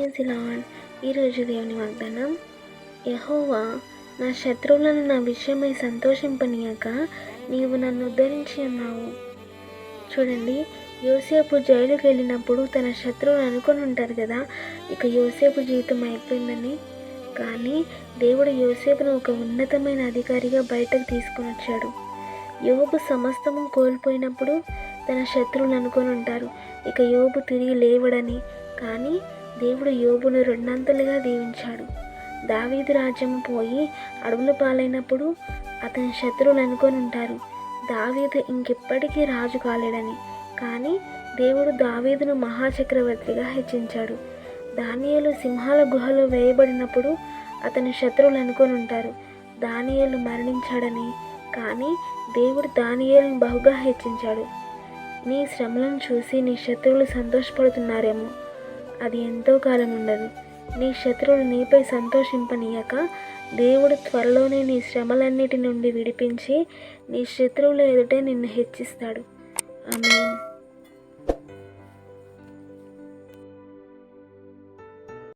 Lord ఈరోజు దేవుని వాగ్దానం యహోవా నా శత్రువులను నా విషయమై సంతోషింపనీయక నీవు నన్ను ఉద్ధరించి ఉన్నావు. చూడండి యోసేపు జైలుకి వెళ్ళినప్పుడు తన శత్రువులు అనుకొని ఉంటారు కదా ఇక యోసేపు జీవితం అయిపోయిందని. కానీ దేవుడు యోసేపును ఒక ఉన్నతమైన అధికారిగా బయటకు తీసుకుని వచ్చాడు. యోబు సమస్తము కోల్పోయినప్పుడు తన శత్రువులు అనుకొని ఉంటారు ఇక యోబు తిరిగి లేవడని. కానీ దేవుడు యోబును రెండంతలుగా దీవించాడు. దావీదు రాజ్యం పోయి అడవుల పాలైనప్పుడు అతని శత్రువులు అనుకొని ఉంటారు. దావీదు ఇంకెప్పటికీ రాజు కాలేడని. కానీ దేవుడు దావీదును మహాచక్రవర్తిగా హెచ్చించాడు. దానియలు సింహాల గుహలో వేయబడినప్పుడు అతని శత్రువులు అనుకొని ఉంటారు. దానియలు మరణించాడని. కానీ దేవుడు దానియలను బహుగా హెచ్చించాడు. నీ శ్రమలను చూసి నీ శత్రువులు సంతోషపడుతున్నారేమో. అది ఎంతో కాలం ఉండదు. నీ శత్రువులు నీపై సంతోషింపనీయక దేవుడు త్వరలోనే నీ శ్రమలన్నిటి నుండి విడిపించి నీ శత్రువుల ఎదుటే నిన్ను హెచ్చిస్తాడు. ఆమె